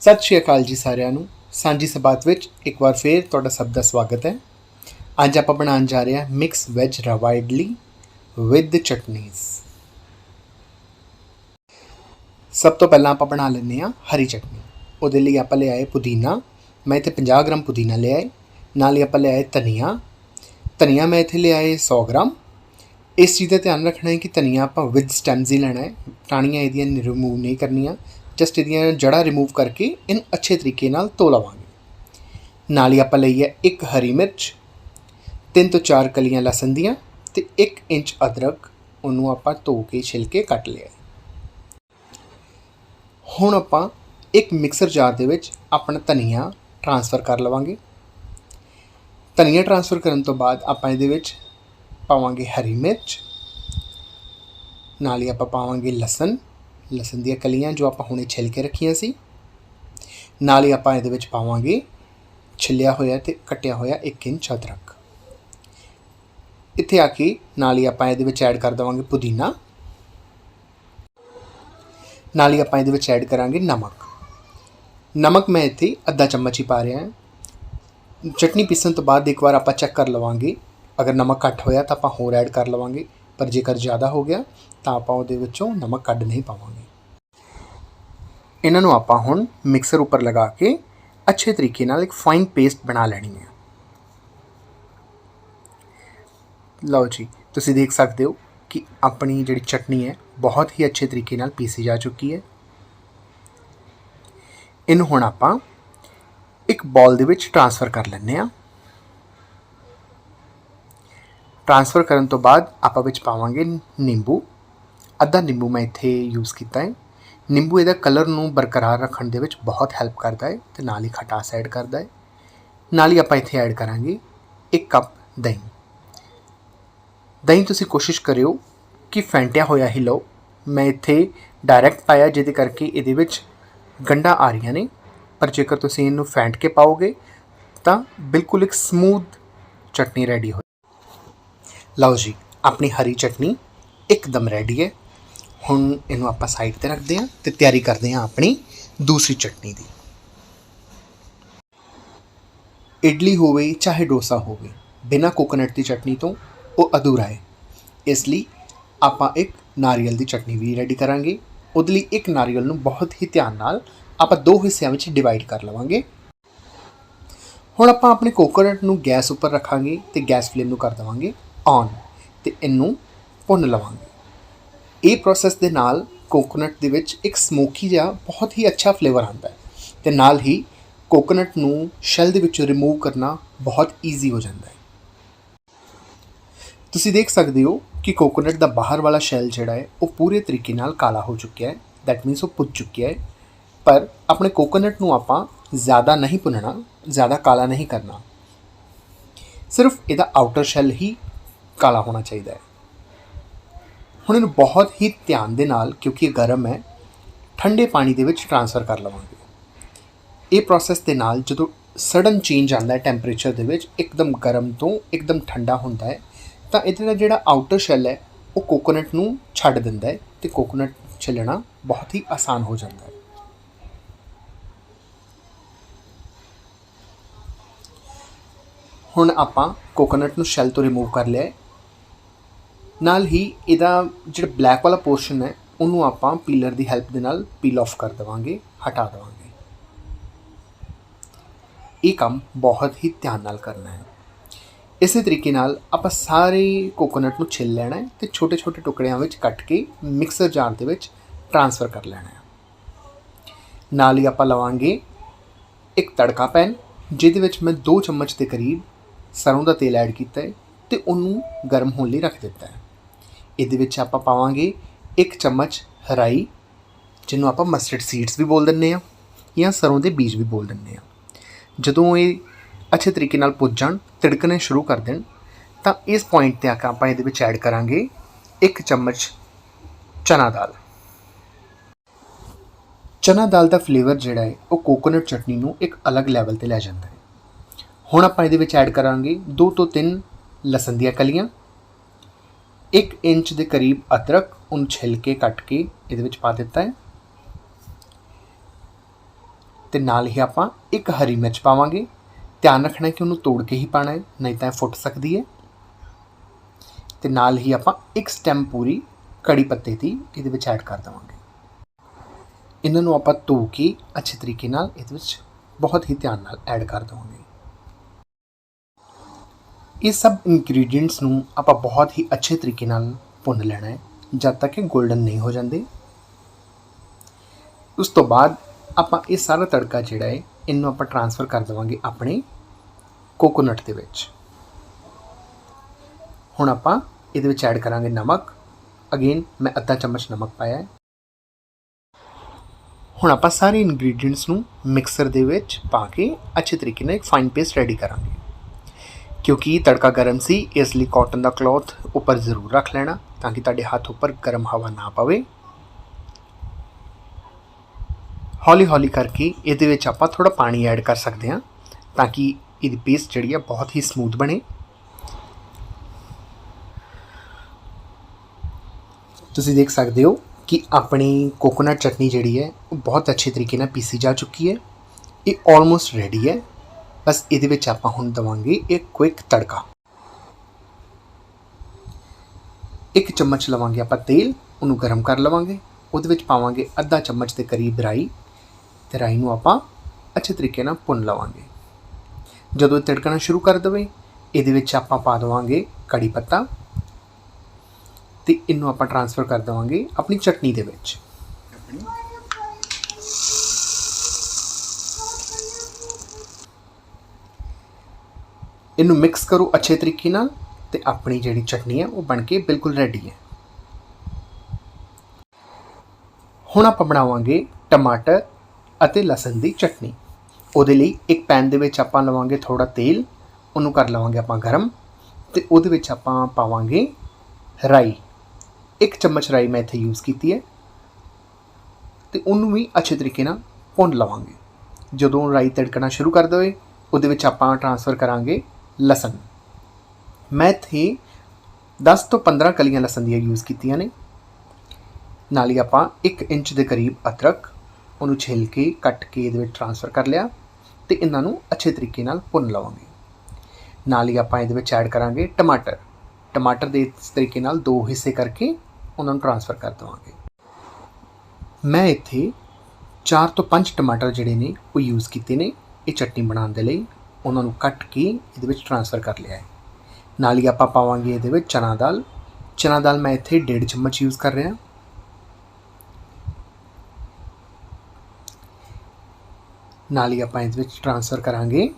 ਸਤਿ ਸ਼੍ਰੀ ਅਕਾਲ ਜੀ ਸਾਰਿਆਂ ਨੂੰ। ਸਾਂਝੀ ਸਬਾਤ ਵਿੱਚ ਇੱਕ ਵਾਰ ਫੇਰ ਤੁਹਾਡਾ ਸਭ ਦਾ ਸਵਾਗਤ ਹੈ। ਅੱਜ ਆਪਾਂ ਬਣਾਉਣ ਜਾ ਰਹੇ ਹਾਂ mix veg rava idli with ਚਟਨੀਜ਼ ਸਭ ਤੋਂ ਪਹਿਲਾਂ ਆਪਾਂ ਬਣਾ ਲੈਂਦੇ ਹਾਂ ਹਰੀ ਚਟਨੀ। ਉਹਦੇ ਲਈ ਆਪਾਂ ਲਿਆਏ ਪੁਦੀਨਾ। ਮੈਂ ਇੱਥੇ 50 ਗ੍ਰਾਮ ਪੁਦੀਨਾ ਲਿਆਏ। ਨਾਲ ਹੀ ਆਪਾਂ ਲਿਆਏ ਧਨੀਆ। ਧਨੀਆ ਮੈਂ ਇੱਥੇ ਲਿਆਏ 100 ਗ੍ਰਾਮ। ਇਸ ਚੀਜ਼ ਦਾ ਧਿਆਨ ਰੱਖਣਾ ਹੈ ਕਿ ਧਨੀਆ ਆਪਾਂ ਵਿਦ ਸਟੈਮਸ ਹੀ ਲੈਣਾ ਹੈ। ਟਾਹਣੀਆਂ ਇਹਦੀਆਂ ਰਿਮੂਵ ਨਹੀਂ ਕਰਨੀਆਂ। ਜਸਟ ਇਹਦੀਆਂ ਜੜ੍ਹਾਂ ਰਿਮੂਵ ਕਰਕੇ ਇਹਨੂੰ ਅੱਛੇ ਤਰੀਕੇ ਨਾਲ ਧੋ ਲਵਾਂਗੇ। ਨਾਲ ਹੀ ਆਪਾਂ ਲਈ ਹੈ ਇੱਕ ਹਰੀ ਮਿਰਚ, ਤਿੰਨ ਤੋਂ ਚਾਰ ਕਲੀਆਂ ਲਸਣ ਦੀਆਂ ਤੇ 1 ਇੰਚ ਅਦਰਕ, ਉਹਨੂੰ ਆਪਾਂ ਧੋ ਕੇ ਛਿਲਕੇ ਕੱਟ ਲਿਆ ਹੁਣ ਆਪਾਂ ਇੱਕ ਮਿਕਸਰ ਜਾਰ ਦੇ ਵਿੱਚ ਆਪਣਾ ਧਨੀਆ ਟਰਾਂਸਫਰ ਕਰ ਲਵਾਂਗੇ। ਧਨੀਆ ਟਰਾਂਸਫਰ ਕਰਨ ਤੋਂ ਬਾਅਦ ਆਪਾਂ ਇਹਦੇ ਵਿੱਚ ਪਾਵਾਂਗੇ ਹਰੀ ਮਿਰਚ, ਨਾਲ ਹੀ ਆਪਾਂ ਪਾਵਾਂਗੇ ਲਸਣ। ਲਸਣ ਦੀਆਂ ਕਲੀਆਂ ਜੋ ਆਪਾਂ ਹੁਣੇ ਛਿਲ ਕੇ ਰੱਖੀਆਂ ਸੀ। ਨਾਲ ਹੀ ਆਪਾਂ ਇਹਦੇ ਵਿੱਚ ਪਾਵਾਂਗੇ ਛਿਲਿਆ ਹੋਇਆ ਤੇ ਕੱਟਿਆ ਹੋਇਆ 1 ਇੰਚ ਅਦਰਕ। ਇੱਥੇ ਆ ਕੇ ਨਾਲ ਹੀ ਆਪਾਂ ਇਹਦੇ ਵਿੱਚ ਐਡ ਕਰ ਦਵਾਂਗੇ ਪੁਦੀਨਾ। ਨਾਲ ਹੀ ਆਪਾਂ ਇਹਦੇ ਵਿੱਚ ਐਡ ਕਰਾਂਗੇ ਨਮਕ। ਨਮਕ ਮੈਂ ਇੱਥੇ ਅੱਧਾ ਚਮਚ ਹੀ ਪਾ ਰਿਹਾ ਹਾਂ। ਚਟਨੀ ਪੀਸਣ ਤੋਂ ਬਾਅਦ ਇੱਕ ਵਾਰ ਆਪਾਂ ਚੈੱਕ ਕਰ ਲਵਾਂਗੇ। ਅਗਰ ਨਮਕ ਘੱਟ ਹੋਇਆ ਤਾਂ ਆਪਾਂ ਹੋਰ ਐਡ ਕਰ ਲਵਾਂਗੇ। ਪਰ ਜੇਕਰ ਜ਼ਿਆਦਾ ਹੋ ਗਿਆ ਤਾਂ ਆਪਾਂ ਉਹਦੇ ਵਿੱਚੋਂ ਨਮਕ ਕੱਢ ਨਹੀਂ ਪਾਵਾਂਗੇ। ਇਹਨਾਂ ਨੂੰ ਆਪਾਂ ਹੁਣ ਮਿਕਸਰ ਉੱਪਰ ਲਗਾ ਕੇ ਅੱਛੇ ਤਰੀਕੇ ਨਾਲ ਇੱਕ ਫਾਈਨ ਪੇਸਟ ਬਣਾ ਲੈਣੀ ਹੈ। ਲਓ ਜੀ, ਤੁਸੀਂ ਦੇਖ ਸਕਦੇ ਹੋ ਕਿ ਆਪਣੀ ਜਿਹੜੀ ਚਟਨੀ ਹੈ, ਬਹੁਤ ਹੀ ਅੱਛੇ ਤਰੀਕੇ ਨਾਲ ਪੀਸੀ ਜਾ ਚੁੱਕੀ ਹੈ। ਇਹਨੂੰ ਹੁਣ ਆਪਾਂ ਇੱਕ ਬਾਲ ਦੇ ਵਿੱਚ ਟ੍ਰਾਂਸਫਰ ਕਰ ਲੈਂਦੇ ਆ ਟ੍ਰਾਂਸਫਰ ਕਰਨ ਤੋਂ ਬਾਅਦ ਆਪਾਂ ਵਿੱਚ ਪਾਵਾਂਗੇ ਨਿੰਬੂ। ਅੱਧਾ ਨਿੰਬੂ ਮੈਂ ਇੱਥੇ ਯੂਜ਼ ਕੀਤਾ ਹੈ। ਨਿੰਬੂ ਇਹਦਾ ਕਲਰ ਨੂੰ ਬਰਕਰਾਰ ਰੱਖਣ ਦੇ ਵਿੱਚ ਬਹੁਤ ਹੈਲਪ ਕਰਦਾ ਹੈ ਤੇ ਨਾਲ ਹੀ ਖਟਾਸ ਐਡ ਕਰਦਾ ਹੈ ਨਾਲ ਹੀ ਆਪਾਂ ਇੱਥੇ ਐਡ ਕਰਾਂਗੇ 1 ਕੱਪ ਦਹੀਂ। ਦਹੀਂ ਤੁਸੀਂ ਕੋਸ਼ਿਸ਼ ਕਰਿਓ ਕਿ ਫੈਂਟਿਆ ਹੋਇਆ ਹੀ ਲਓ। ਮੈਂ ਇੱਥੇ ਡਾਇਰੈਕਟ ਪਾਇਆ ਜਿਹਦੇ ਕਰਕੇ ਇਹਦੇ ਵਿੱਚ ਗੰਢਾਂ ਆ ਰਹੀਆਂ ਨੇ। ਪਰ ਜੇਕਰ ਤੁਸੀਂ ਇਹਨੂੰ ਫੈਂਟ ਕੇ ਪਾਓਗੇ ਤਾਂ ਬਿਲਕੁਲ ਇੱਕ ਸਮੂਥ ਚਟਨੀ ਰੈਡੀ ਹੋ ਲਓ ਜੀ, ਆਪਣੀ ਹਰੀ ਚਟਨੀ ਇੱਕਦਮ ਰੈਡੀ ਹੈ ਹੁਣ ਇਹਨੂੰ ਆਪਾਂ ਸਾਈਡ ਤੇ ਰੱਖਦੇ ਹਾਂ ਤੇ ਤਿਆਰੀ ਕਰਦੇ ਹਾਂ ਆਪਣੀ ਦੂਸਰੀ ਚਟਨੀ ਦੀ। ਇਡਲੀ ਹੋਵੇ ਚਾਹੇ ਡੋਸਾ ਹੋਵੇ, ਬਿਨਾ ਕੋਕੋਨਟ ਦੀ ਚਟਨੀ ਤੋਂ ਉਹ ਅਧੂਰਾ ਹੈ। ਇਸ ਲਈ ਆਪਾਂ ਇੱਕ ਨਾਰੀਅਲ ਦੀ ਚਟਨੀ ਵੀ ਰੈਡੀ ਕਰਾਂਗੇ। ਉਹਦੇ ਲਈ ਇੱਕ ਨਾਰੀਅਲ ਨੂੰ ਬਹੁਤ ਹੀ ਧਿਆਨ ਨਾਲ ਆਪਾਂ ਦੋ ਹਿੱਸਿਆਂ ਵਿੱਚ ਡਿਵਾਈਡ ਕਰ ਲਵਾਂਗੇ। ਹੁਣ ਆਪਾਂ ਆਪਣੇ ਕੋਕੋਨਟ ਨੂੰ ਗੈਸ ਉੱਪਰ ਰੱਖਾਂਗੇ ਤੇ ਗੈਸ ਫਲੇਮ ਨੂੰ ਕਰ ਦੇਵਾਂਗੇ ਔਨ ਤੇ ਇਹਨੂੰ ਭੁੰਨ ਲਵਾਂਗੇ। ਇਹ ਪ੍ਰੋਸੈਸ ਦੇ ਨਾਲ ਕੋਕੋਨਟ ਦੇ ਵਿੱਚ ਇੱਕ ਸਮੋਕੀ ਜਿਹਾ ਬਹੁਤ ਹੀ ਅੱਛਾ ਫਲੇਵਰ ਆਉਂਦਾ ਹੈ ਤੇ ਨਾਲ ਹੀ ਕੋਕੋਨਟ ਨੂੰ ਸ਼ੈਲ ਦੇ ਵਿੱਚੋਂ ਰਿਮੂਵ ਕਰਨਾ ਬਹੁਤ ਈਜ਼ੀ ਹੋ ਜਾਂਦਾ ਹੈ। ਤੁਸੀਂ ਦੇਖ ਸਕਦੇ ਹੋ ਕਿ ਕੋਕੋਨਟ ਦਾ ਬਾਹਰ ਵਾਲਾ ਸ਼ੈਲ ਜਿਹੜਾ ਹੈ, ਉਹ ਪੂਰੇ ਤਰੀਕੇ ਨਾਲ ਕਾਲਾ ਹੋ ਚੁੱਕਿਆ ਹੈ। ਦੈਟ ਮੀਨਸ ਉਹ ਪੁੱਜ ਚੁੱਕਿਆ ਹੈ। ਪਰ ਆਪਣੇ ਕੋਕੋਨਟ ਨੂੰ ਆਪਾਂ ਜ਼ਿਆਦਾ ਨਹੀਂ ਭੁੰਨਣਾ, ਜ਼ਿਆਦਾ ਕਾਲਾ ਨਹੀਂ ਕਰਨਾ। ਸਿਰਫ ਇਹਦਾ ਆਊਟਰ ਸ਼ੈਲ ਹੀ ਕਾਲਾ ਹੋਣਾ ਚਾਹੀਦਾ ਹੈ। ਹੁਣ ਇਹਨੂੰ ਬਹੁਤ ਹੀ ਧਿਆਨ ਦੇ ਨਾਲ, ਕਿਉਂਕਿ ਇਹ ਗਰਮ ਹੈ, ਠੰਡੇ ਪਾਣੀ ਦੇ ਵਿੱਚ ਟਰਾਂਸਫਰ ਕਰ ਲਵਾਂਗੇ। ਇਹ ਪ੍ਰੋਸੈਸ ਦੇ ਨਾਲ ਜਦੋਂ ਸਡਨ ਚੇਂਜ ਆਉਂਦਾ ਹੈ ਟੈਂਪਰੇਚਰ ਦੇ ਵਿੱਚ, ਇੱਕਦਮ ਗਰਮ ਤੋਂ ਇੱਕਦਮ ਠੰਡਾ ਹੁੰਦਾ ਹੈ, ਤਾਂ ਇਹਦੇ ਦਾ ਜਿਹੜਾ ਆਊਟਰ ਸ਼ੈਲ ਹੈ, ਉਹ ਕੋਕੋਨਟ ਨੂੰ ਛੱਡ ਦਿੰਦਾ ਹੈ ਤੇ ਕੋਕੋਨਟ ਛਿੱਲਣਾ ਬਹੁਤ ਹੀ ਆਸਾਨ ਹੋ ਜਾਂਦਾ ਹੈ। ਹੁਣ ਆਪਾਂ ਕੋਕੋਨਟ ਨੂੰ ਸ਼ੈਲ ਤੋਂ ਰਿਮੂਵ ਕਰ ਲਿਆ ਨਾਲ ਹੀ ਇਹਦਾ ਜਿਹੜਾ ਬਲੈਕ ਵਾਲਾ ਪੋਰਸ਼ਨ ਹੈ, ਉਹਨੂੰ ਆਪਾਂ ਪੀਲਰ ਦੀ ਹੈਲਪ ਦੇ ਨਾਲ ਪੀਲ ਆਫ ਕਰ ਦੇਵਾਂਗੇ, ਹਟਾ ਦੇਵਾਂਗੇ। ਇਹ ਕੰਮ ਬਹੁਤ ਹੀ ਧਿਆਨ ਨਾਲ ਕਰਨਾ ਹੈ। ਇਸੇ ਤਰੀਕੇ ਨਾਲ ਆਪਾਂ ਸਾਰੇ ਕੋਕੋਨਟ ਨੂੰ ਛਿੱਲ ਲੈਣਾ ਹੈ ਤੇ ਛੋਟੇ-ਛੋਟੇ ਟੁਕੜਿਆਂ ਵਿੱਚ ਕੱਟ ਕੇ ਮਿਕਸਰ ਜਾਰ ਦੇ ਵਿੱਚ ਟ੍ਰਾਂਸਫਰ ਕਰ ਲੈਣਾ ਹੈ। ਨਾਲ ਹੀ ਆਪਾਂ ਲਵਾਂਗੇ ਇੱਕ ਤੜਕਾ ਪੈਨ, ਜਿਹਦੇ ਵਿੱਚ ਮੈਂ 2 ਚਮਚ ਦੇ ਕਰੀਬ ਸਰੋਂ ਦਾ ਤੇਲ ਐਡ ਕੀਤਾ ਹੈ ਤੇ ਉਹਨੂੰ ਗਰਮ ਹੋਣ ਲਈ ਰੱਖ ਦਿੱਤਾ ਹੈ। ਇਹਦੇ ਵਿੱਚ ਆਪਾਂ ਪਾਵਾਂਗੇ ਇੱਕ ਚਮਚ ਰਾਈ, ਜਿਹਨੂੰ ਆਪਾਂ ਮਸਟਰਡ ਸੀਡਸ ਵੀ ਬੋਲ ਦਿੰਨੇ ਆ ਜਾਂ ਸਰੋਂ ਦੇ ਬੀਜ ਵੀ ਬੋਲ ਦਿੰਨੇ ਆ ਜਦੋਂ ਇਹ ਅੱਛੇ ਤਰੀਕੇ ਨਾਲ ਪੁੱਜ ਜਾਣ, ਤਿੜਕਣੇ ਸ਼ੁਰੂ ਕਰ ਦੇਣ, ਤਾਂ ਇਸ ਪੁਆਇੰਟ ਤੇ ਆ ਕੇ ਆਪਾਂ ਇਹਦੇ ਵਿੱਚ ਐਡ ਕਰਾਂਗੇ ਇੱਕ ਚਮਚ ਚਨਾ ਦਾਲ। ਚਨਾ ਦਾਲ ਦਾ ਫਲੇਵਰ ਜਿਹੜਾ ਹੈ, ਉਹ ਕੋਕੋਨਟ ਚਟਨੀ ਨੂੰ ਇੱਕ ਅਲੱਗ ਲੈਵਲ ਤੇ ਲੈ ਜਾਂਦਾ ਹੈ। ਹੁਣ ਆਪਾਂ ਇਹਦੇ ਵਿੱਚ ਐਡ ਕਰਾਂਗੇ 2 ਤੋਂ 3 ਲਸਣ ਦੀਆਂ ਕਲੀਆਂ 1 ਇੰਚ ਦੇ ਕਰੀਬ ਅਦਰਕ ਉਹਨੂੰ ਛਿਲ ਕੇ ਕੱਟ ਕੇ ਇਹਦੇ ਵਿੱਚ ਪਾ ਦਿੱਤਾ ਹੈ। ਤੇ ਨਾਲ ਹੀ ਆਪਾਂ ਇੱਕ ਹਰੀ ਮਿਰਚ ਪਾਵਾਂਗੇ। ਧਿਆਨ ਰੱਖਣਾ ਹੈ ਕਿ ਉਹਨੂੰ ਤੋੜ ਕੇ ਹੀ ਪਾਣਾ ਹੈ, ਨਹੀਂ ਤਾਂ ਇਹ ਫੁੱਟ ਸਕਦੀ ਹੈ। ਤੇ ਨਾਲ ਹੀ ਆਪਾਂ ਇੱਕ ਸਟੈਮ ਪੂਰੀ ਕੜੀ ਪੱਤੇ ਦੀ ਇਹਦੇ ਵਿੱਚ ਐਡ ਕਰ ਦੇਵਾਂਗੇ। ਇਹਨਾਂ ਨੂੰ ਆਪਾਂ ਧੋ ਕੇ ਅੱਛੇ ਤਰੀਕੇ ਨਾਲ ਇਹਦੇ ਵਿੱਚ ਬਹੁਤ ਹੀ ਧਿਆਨ ਨਾਲ ਐਡ ਕਰ ਦੇਵਾਂਗੇ। ਇਹ ਸਭ ਇੰਗਰੀਡੀਅੰਟਸ ਨੂੰ ਆਪਾਂ ਬਹੁਤ ਹੀ ਅੱਛੇ ਤਰੀਕੇ ਨਾਲ ਭੁੰਨ ਲੈਣਾ ਹੈ, ਜਦ ਤੱਕ ਇਹ 골ਡਨ ਨਹੀਂ ਹੋ ਜਾਂਦੇ। ਉਸ ਤੋਂ ਬਾਅਦ ਆਪਾਂ ਇਹ ਸਾਰਾ ਤੜਕਾ ਜਿਹੜਾ ਹੈ, ਇਹਨੂੰ ਆਪਾਂ ਟ੍ਰਾਂਸਫਰ ਕਰ ਦੇਵਾਂਗੇ ਆਪਣੇ ਕੋਕੋਨਟ ਦੇ ਵਿੱਚ। ਹੁਣ ਆਪਾਂ ਇਹਦੇ ਵਿੱਚ ਐਡ ਕਰਾਂਗੇ ਨਮਕ। ਅਗੇਨ ਮੈਂ ਅੱਧਾ ਚਮਚ ਨਮਕ ਪਾਇਆ ਹੈ। ਹੁਣ ਆਪਾਂ ਸਾਰੇ ਇੰਗਰੀਡੀਅੰਟਸ ਨੂੰ ਮਿਕਸਰ ਦੇ ਵਿੱਚ ਪਾ ਕੇ ਅੱਛੇ ਤਰੀਕੇ ਨਾਲ ਇੱਕ ਫਾਈਨ ਪੇਸਟ ਰੈਡੀ ਕਰਾਂਗੇ। ਕਿਉਂਕਿ ਤੜਕਾ ਗਰਮ ਸੀ, ਇਸ ਲਈ ਕਾਟਨ ਦਾ ਕਲੋਥ ਉੱਪਰ ਜ਼ਰੂਰ ਰੱਖ ਲੈਣਾ ਤਾਂ ਕਿ ਤੁਹਾਡੇ ਹੱਥ ਉੱਪਰ ਗਰਮ ਹਵਾ ਨਾ ਪਵੇ। ਹੌਲੀ ਹੌਲੀ ਕਰਕੇ ਇਹਦੇ ਵਿੱਚ ਆਪਾਂ ਥੋੜਾ ਪਾਣੀ ਐਡ ਕਰ ਸਕਦੇ ਹਾਂ ਤਾਂ ਕਿ ਇਹਦੀ ਪੇਸਟ ਜਿਹੜੀ ਆ ਬਹੁਤ ਹੀ ਸਮੂਥ ਬਣੇ। ਤੁਸੀਂ ਦੇਖ ਸਕਦੇ ਹੋ ਕਿ ਆਪਣੀ ਕੋਕੋਨਟ ਚਟਨੀ ਜਿਹੜੀ ਹੈ, ਉਹ ਬਹੁਤ ਅੱਛੇ ਤਰੀਕੇ ਨਾਲ ਪੀਸੀ ਜਾ ਚੁੱਕੀ ਹੈ। ਇਹ ਆਲਮੋਸਟ ਰੈਡੀ ਹੈ। ਬਸ ਇਹਦੇ ਵਿੱਚ ਆਪਾਂ ਹੁਣ ਦਵਾਂਗੇ ਇੱਕ ਕੁਇਕ ਤੜਕਾ। ਇੱਕ ਚਮਚ ਲਵਾਂਗੇ ਆਪਾਂ ਤੇਲ, ਉਹਨੂੰ ਗਰਮ ਕਰ ਲਵਾਂਗੇ। ਉਹਦੇ ਵਿੱਚ ਪਾਵਾਂਗੇ ਅੱਧਾ ਚਮਚ ਦੇ ਕਰੀਬ ਰਾਈ। ਤੇ ਰਾਈ ਨੂੰ ਆਪਾਂ ਅੱਛੇ ਤਰੀਕੇ ਨਾਲ ਭੁੰਨ ਲਵਾਂਗੇ। ਜਦੋਂ ਇਹ ਤੜਕਣਾ ਸ਼ੁਰੂ ਕਰ ਦਵੇ, ਇਹਦੇ ਵਿੱਚ ਆਪਾਂ ਪਾ ਦੇਵਾਂਗੇ ਕੜੀ ਪੱਤਾ। ਤੇ ਇਹਨੂੰ ਆਪਾਂ ਟ੍ਰਾਂਸਫਰ ਕਰ ਦੇਵਾਂਗੇ ਆਪਣੀ ਚਟਨੀ ਦੇ ਵਿੱਚ। ਇਹਨੂੰ ਮਿਕਸ ਕਰੋ ਅੱਛੇ ਤਰੀਕੇ ਨਾਲ ਤੇ ਆਪਣੀ ਜਿਹੜੀ ਚਟਨੀ ਹੈ ਉਹ ਬਣ ਕੇ ਬਿਲਕੁਲ ਰੈਡੀ ਹੈ। ਹੁਣ ਆਪਾਂ ਬਣਾਵਾਂਗੇ ਟਮਾਟਰ ਅਤੇ ਲਸਣ ਦੀ ਚਟਨੀ। ਉਹਦੇ ਲਈ ਇੱਕ ਪੈਨ ਦੇ ਵਿੱਚ ਆਪਾਂ ਲਵਾਂਗੇ ਥੋੜਾ ਤੇਲ, ਉਹਨੂੰ ਕਰ ਲਵਾਂਗੇ ਆਪਾਂ ਗਰਮ ਤੇ ਉਹਦੇ ਵਿੱਚ ਆਪਾਂ ਪਾਵਾਂਗੇ ਰਾਈ। ਇੱਕ ਚਮਚ ਰਾਈ ਮੈਂ ਇੱਥੇ ਯੂਜ਼ ਕੀਤੀ ਹੈ ਤੇ ਉਹਨੂੰ ਵੀ ਅੱਛੇ ਤਰੀਕੇ ਨਾਲ ਭੁੰਨ ਲਵਾਂਗੇ। ਜਦੋਂ ਰਾਈ ਤੜਕਣਾ ਸ਼ੁਰੂ ਕਰ ਦੇਵੇ, ਉਹਦੇ ਵਿੱਚ ਆਪਾਂ ਟ੍ਰਾਂਸਫਰ ਕਰਾਂਗੇ ਲਸਣ। ਮੈਂ ਇੱਥੇ 10 ਤੋਂ 15 ਕਲੀਆਂ ਲਸਣ ਦੀਆਂ ਯੂਜ਼ ਕੀਤੀਆਂ ਨੇ। ਨਾਲ ਹੀ ਆਪਾਂ 1 ਇੰਚ ਦੇ ਕਰੀਬ ਅਦਰਕ ਉਹਨੂੰ ਛਿੱਲ ਕੇ, ਕੱਟ ਕੇ ਇਹਦੇ ਵਿੱਚ ਟਰਾਂਸਫਰ ਕਰ ਲਿਆ ਤੇ ਇਹਨਾਂ ਨੂੰ ਅੱਛੇ ਤਰੀਕੇ ਨਾਲ ਭੁੰਨ ਲਵਾਂਗੇ। ਨਾਲ ਹੀ ਆਪਾਂ ਇਹਦੇ ਵਿੱਚ ਐਡ ਕਰਾਂਗੇ ਟਮਾਟਰ। ਟਮਾਟਰ ਦੇ ਇਸ ਤਰੀਕੇ ਨਾਲ ਦੋ ਹਿੱਸੇ ਕਰਕੇ ਉਹਨਾਂ ਨੂੰ ਟਰਾਂਸਫਰ ਕਰ ਦਵਾਂਗੇ। ਮੈਂ ਇੱਥੇ 4 ਤੋਂ 5 ਟਮਾਟਰ ਜਿਹੜੇ ਨੇ ਉਹ ਯੂਜ਼ ਕੀਤੇ ਨੇ ਇਹ ਚਟਨੀ ਬਣਾਉਣ ਦੇ ਲਈ। ਉਹਨਾਂ ਨੂੰ ਕੱਟ ਕੇ ਇਹਦੇ ਵਿੱਚ ਟਰਾਂਸਫਰ ਕਰ ਲਿਆ ਹੈ। ਨਾਲ ਹੀ ਆਪਾਂ ਪਾਵਾਂਗੇ ਇਹਦੇ ਵਿੱਚ ਚਨਾ ਦਾਲ। ਚਨਾ ਦਾਲ ਮੈਂ ਇੱਥੇ 1.5 ਚਮਚ ਯੂਜ਼ ਕਰ ਰਿਹਾ। ਨਾਲ ਹੀ ਆਪਾਂ ਇਹਦੇ ਵਿੱਚ ਟਰਾਂਸਫਰ ਕਰਾਂਗੇ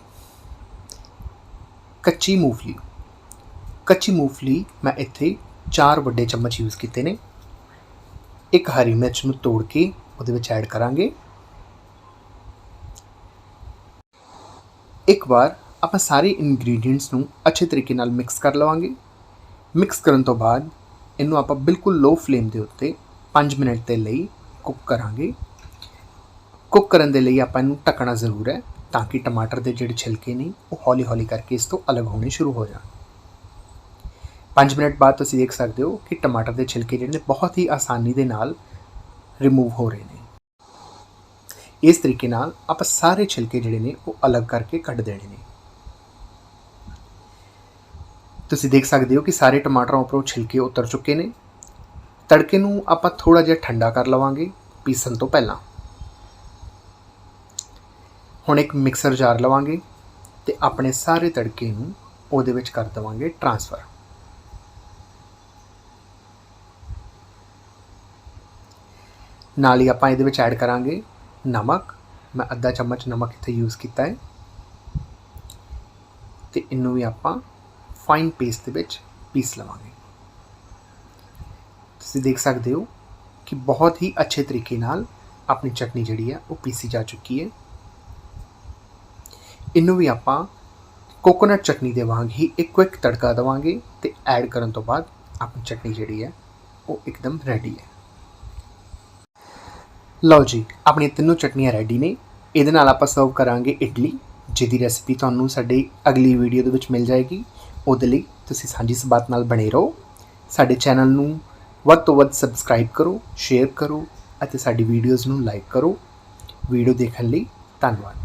ਕੱਚੀ ਮੂੰਗਫਲੀ। ਕੱਚੀ ਮੂੰਗਫਲੀ ਮੈਂ ਇੱਥੇ 4 ਵੱਡੇ ਚਮਚ ਯੂਜ਼ ਕੀਤੇ ਨੇ। ਇੱਕ ਹਰੀ ਮਿਰਚ ਨੂੰ ਤੋੜ ਕੇ ਉਹਦੇ ਵਿੱਚ ਐਡ ਕਰਾਂਗੇ। ਇੱਕ ਵਾਰ ਆਪਾਂ ਸਾਰੇ ਇੰਗਰੀਡੀਅੰਟਸ ਨੂੰ ਅੱਛੇ ਤਰੀਕੇ ਨਾਲ ਮਿਕਸ ਕਰ ਲਵਾਂਗੇ। ਮਿਕਸ ਕਰਨ ਤੋਂ ਬਾਅਦ ਇਹਨੂੰ ਆਪਾਂ ਬਿਲਕੁਲ ਲੋ ਫਲੇਮ ਦੇ ਉੱਤੇ 5 ਮਿੰਟ ਦੇ ਲਈ ਕੁੱਕ ਕਰਾਂਗੇ। ਕੁੱਕ ਕਰਨ ਦੇ ਲਈ ਆਪਾਂ ਇਹਨੂੰ ਢੱਕਣਾ ਜ਼ਰੂਰ ਹੈ ਤਾਂ ਕਿ ਟਮਾਟਰ ਦੇ ਜਿਹੜੇ ਛਿਲਕੇ ਨੇ ਉਹ ਹੌਲੀ-ਹੌਲੀ ਕਰਕੇ ਇਸ ਤੋਂ ਅਲੱਗ ਹੋਣੇ ਸ਼ੁਰੂ ਹੋ ਜਾਣ। 5 ਮਿੰਟ ਬਾਅਦ ਤੁਸੀਂ ਦੇਖ ਸਕਦੇ ਹੋ ਕਿ ਟਮਾਟਰ ਦੇ ਛਿਲਕੇ ਜਿਹੜੇ ਨੇ ਬਹੁਤ ਹੀ ਆਸਾਨੀ ਦੇ ਨਾਲ ਰਿਮੂਵ ਹੋ ਰਹੇ ਨੇ। ਇਸ ਤਰੀਕੇ ਨਾਲ ਆਪਾਂ ਸਾਰੇ ਛਿਲਕੇ ਜਿਹੜੇ ਨੇ ਉਹ ਅਲੱਗ ਕਰਕੇ ਕੱਢ ਦੇਣੇ ਨੇ। ਤੁਸੀਂ ਦੇਖ ਸਕਦੇ ਹੋ ਕਿ ਸਾਰੇ ਟਮਾਟਰਾਂ ਉੱਪਰੋਂ ਛਿਲਕੇ ਉਤਰ ਚੁੱਕੇ ਨੇ। ਤੜਕੇ ਨੂੰ ਆਪਾਂ ਥੋੜਾ ਜਿਹਾ ਠੰਡਾ ਕਰ ਲਵਾਂਗੇ ਪੀਸਣ ਤੋਂ ਪਹਿਲਾਂ। ਹੁਣ ਇੱਕ ਮਿਕਸਰ ਜਾਰ ਲਵਾਂਗੇ ਤੇ ਆਪਣੇ ਸਾਰੇ ਤੜਕੇ ਨੂੰ ਉਹਦੇ ਵਿੱਚ ਕਰ ਦਵਾਂਗੇ ਟ੍ਰਾਂਸਫਰ। ਨਾਲ ਹੀ ਆਪਾਂ ਇਹਦੇ ਵਿੱਚ ਐਡ ਕਰਾਂਗੇ ਨਮਕ। ਮੈਂ ਅੱਧਾ ਚਮਚ ਨਮਕ ਇੱਥੇ ਯੂਜ਼ ਕੀਤਾ ਹੈ। ਤੇ ਇਹਨੂੰ ਵੀ ਆਪਾਂ ਫਾਈਨ ਪੇਸਟ ਦੇ ਵਿੱਚ ਪੀਸ ਲਵਾਂਗੇ। ਤੁਸੀਂ ਦੇਖ ਸਕਦੇ ਹੋ ਕਿ ਬਹੁਤ ਹੀ ਅੱਛੇ ਤਰੀਕੇ ਨਾਲ ਆਪਣੀ ਚਟਨੀ ਜਿਹੜੀ ਹੈ ਉਹ ਪੀਸੀ ਜਾ ਚੁੱਕੀ ਹੈ। ਇਹਨੂੰ ਵੀ ਆਪਾਂ ਕੋਕੋਨਟ ਚਟਨੀ ਦੇ ਵਾਂਗ ਹੀ ਇੱਕ ਕੁਇਕ ਤੜਕਾ ਦੇਵਾਂਗੇ ਤੇ ਐਡ ਕਰਨ ਤੋਂ ਬਾਅਦ ਆਪਣੀ ਚਟਨੀ ਜਿਹੜੀ ਹੈ ਉਹ ਇੱਕਦਮ ਰੈਡੀ ਹੈ। ਲਓ ਜੀ ਆਪਣੀ ਤਿੰਨੋਂ ਚਟਨੀਆਂ ਰੈਡੀ ਨੇ। ਇਹਦੇ ਨਾਲ ਆਪਾਂ ਸਰਵ ਕਰਾਂਗੇ ਇਡਲੀ, ਜਿਹਦੀ ਰੈਸਿਪੀ ਤੁਹਾਨੂੰ ਸਾਡੀ ਅਗਲੀ ਵੀਡੀਓ ਦੇ ਵਿੱਚ ਮਿਲ ਜਾਏਗੀ। ਉਹਦੇ ਲਈ ਤੁਸੀਂ ਸਾਂਝੀ ਸਬਾਤ ਨਾਲ ਬਣੇ ਰਹੋ। ਸਾਡੇ ਚੈਨਲ ਨੂੰ ਵੱਧ ਤੋਂ ਵੱਧ ਸਬਸਕ੍ਰਾਈਬ ਕਰੋ ਸ਼ੇਅਰ ਕਰੋ ਅਤੇ ਸਾਡੀ ਵੀਡੀਓਜ਼ ਨੂੰ ਲਾਈਕ ਕਰੋ। ਵੀਡੀਓ ਦੇਖਣ ਲਈ ਧੰਨਵਾਦ।